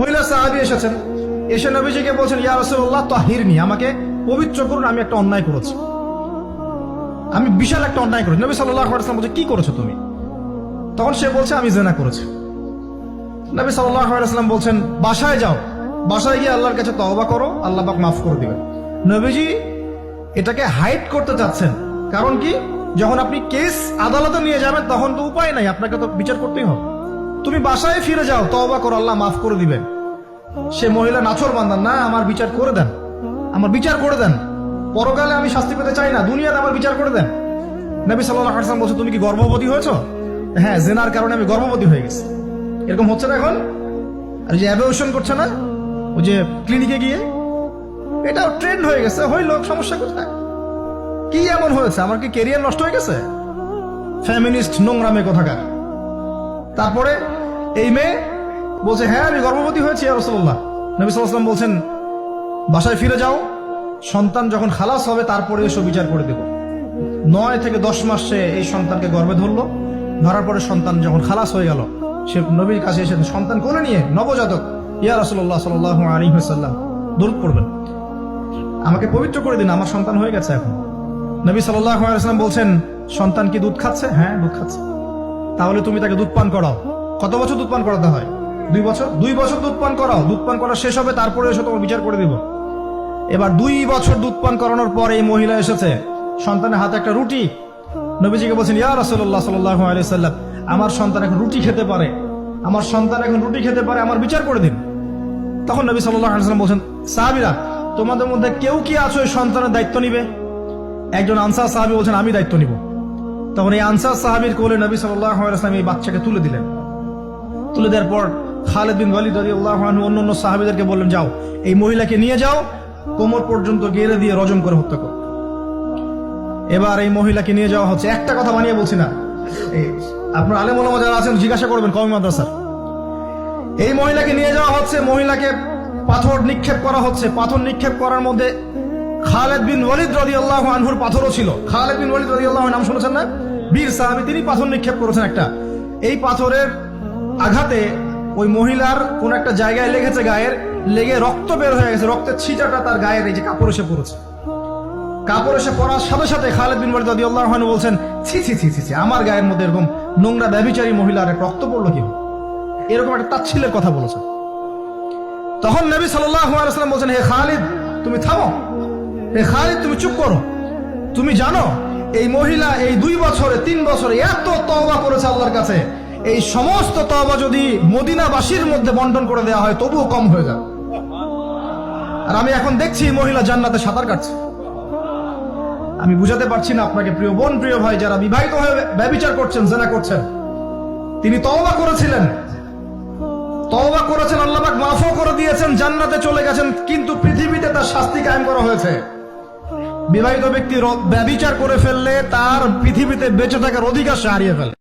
মহিলা সাহাবি এসেছেন। এসে নবীজিকে বলছেন, ইয়া রাসূলুল্লাহ, তাহিরনি। আমাকে পবিত্র করুন, আমি একটা অন্যায় করেছি। আমি বিশাল একটা অন্যায় করেছি। নবী সাল্লাল্লাহু আলাইহি ওয়াসাল্লাম বলছে, কি করেছ তুমি? তখন সে বলছে, আমি জেনা করেছি। নবী সাল্লাল্লাহু আলাইহি ওয়াসাল্লাম বলছেন, বাসায় যাও। বাসায় গিয়ে আল্লাহর কাছে তওবা করো, আল্লাহ পাক মাফ করে দিবেন। নবীজি এটাকে হাইড করতে চাচ্ছেন। কারণ কি? যখন আপনি কেস আদালতে নিয়ে যাবেন, তখন তো উপায় নাই। আপনাকে তো বিচার করতেই হবে। তুমি বাসায় ফিরে যাও, তওবা করো, আল্লাহ মাফ করে দিবেন। সে মহিলা নাছর বান্দান না, আমার বিচার করে দেন। আমার বিচার করে দেন। পরকালে আমি শাস্তি পেতে চাই না, দুনিয়াতে আমার বিচার করে দেন। নবী সাল্লাল্লাহু আলাইহি ওয়াসাল্লাম বলছে, তুমি কি গর্ভবতী হয়েছো? হ্যাঁ জেনার কারণে আমি গর্ভবতী হয়ে গেছি। এরকম হচ্ছে না এখন? আর যে অ্যাবিউশন করছে না? ওই যে ক্লিনিকে গিয়ে? এটাও ট্রেন্ড হয়ে গেছে। হইল সমস্যা কোথায়? কি এমন হয়েছে? আমার কি কেরিয়ার নষ্ট হয়ে গেছে? ফ্যামিনিস্ট নোংরামে কোথাকার। তারপরে এই মেয়ে বলছে হ্যাঁ আমি গর্ভবতী হয়েছি রসল্লাহ নবী সাল্লাম বলছেন, বাসায় ফিরে যাও, সন্তান যখন খালাস হবে, তারপরে এসব বিচার করে দেব নয় থেকে দশ মাস এই সন্তানকে গর্বে ধরলো, ধরার পরে সন্তান যখন খালাস হয়ে গেল, সে নবীর কাছে এসে সন্তান কোলে নিয়ে, নবজাতক, ইয়া রসল্লাহ সাল আলী সাল্লাম দূর করবেন আমাকে পবিত্র করে দিন, আমার সন্তান হয়ে গেছে এখন। নবী সাল্লাম বলছেন, সন্তান কি দুধ খাচ্ছে? হ্যাঁ দুধ খাচ্ছে। তাহলে তুমি তাকে দুধ পান করাও। কত বছর দুধ পান করাতে হয়? দুই বছর? দুই বছর দুধ পান করাও। দুধ পান করা শেষ হবে, তারপরে এসে তোমার বিচার করে দিব। এবার দুই বছর দুধ পান করানোর পর এই মহিলা এসেছে। সন্তানের হাতে একটা রুটি। নবীজিকে বলছেন, ইয়া আলাইহি সাল্লাম, আমার সন্তান এখন রুটি খেতে পারে। আমার সন্তান এখন রুটি খেতে পারে, আমার বিচার করে দিন। তখন নবী সাল্লাল্লাহু আলাইহি সাল্লাম বলছেন, সাহাবীরা, তোমাদের মধ্যে কেউ কি আছো এই সন্তানের দায়িত্ব নিবে? একজন আনসার সাহাবী বলছেন, আমি দায়িত্ব নিব। তখন এই আনসার সাহাবীর কোলে নবী সাল্লাম এই বাচ্চাকে তুলে দিলেন। তুলে দেওয়ার পর খালেদ বিন ওয়ালিদ আনহু অন্য অন্য সাহাবীদেরকে বললেন, যাও, এই মহিলাকে নিয়ে যাও, কোমর পর্যন্ত গেড়ে দিয়ে রজম করে হত্যা করো। এবার এই মহিলাকে নিয়ে যাওয়া হচ্ছে। একটা কথা বানিয়ে বলছি না। আপনার আলেম ওলামা যারা আছেন, জিজ্ঞাসা করবেন কমি মাদ্রাসার। এই মহিলাকে নিয়ে যাওয়া হচ্ছে, মহিলাকে পাথর নিক্ষেপ করা হচ্ছে। পাথর নিক্ষেপ করার মধ্যে খালেদ বিন ওয়ালিদ আল্লাহ আনহুর পাথরও ছিল। খালেদ বিন ওয়ালিদ আল্লাহ নাম শুনেছেন না? বীর সাহাবী, তিনি পাথর নিক্ষেপ করেছেন একটা। এই পাথরের আঘাতে ওই মহিলার কোন একটা জায়গায় লেগেছে গায়ের, লেগে রক্ত বের হয়ে গেছে, রক্তের ছিটাটা তার গায়ের এই যে কাপড় এসে পড়েছে। কাপড় এসে পড়ার সাথে সাথে খালেদ বিন ওয়ালিদ রাদিয়াল্লাহু আনহু বলছেন, ছি ছি ছি ছি আমার গায়ের মধ্যে এরকম নোংরা ব্যভিচারী মহিলার এক রক্ত পড়ল কি এরকম একটা তাচ্ছিলের কথা বলেছে। তখন নবী আলাইহি বলছেন, হে খালিদ, তুমি থামো। হে খালিদ, তুমি চুপ করো। তুমি জানো, এই মহিলা এই দুই বছরে, তিন বছরে এত তওবা করেছে আল্লাহর কাছে। এই সমস্ত তবা যদি মদিনাবাসীর মধ্যে বন্টন করে দেওয়া হয়, তবুও কম হয়ে যাবে আর আমি এখন দেখছি মহিলা জান্নাতে সাঁতার কাটছে। আমি বুঝাতে পারছি না আপনাকে, প্রিয় বোন, প্রিয় ভাই, যারা বিবাহিত হয়ে ব্যবিচার করছেন, জেনা করছেন। তিনি তওবা করেছিলেন। তওবা করেছেন আল্লাহবাক মাফও করে দিয়েছেন, জান্নাতে চলে গেছেন, কিন্তু পৃথিবীতে তার শাস্তি কায়েম করা হয়েছে। বিবাহিত ব্যক্তি র- ব্যভিচার করে ফেললে তার পৃথিবীতে বেঁচে থাকার অধিকার সে হারিয়ে ফেলে।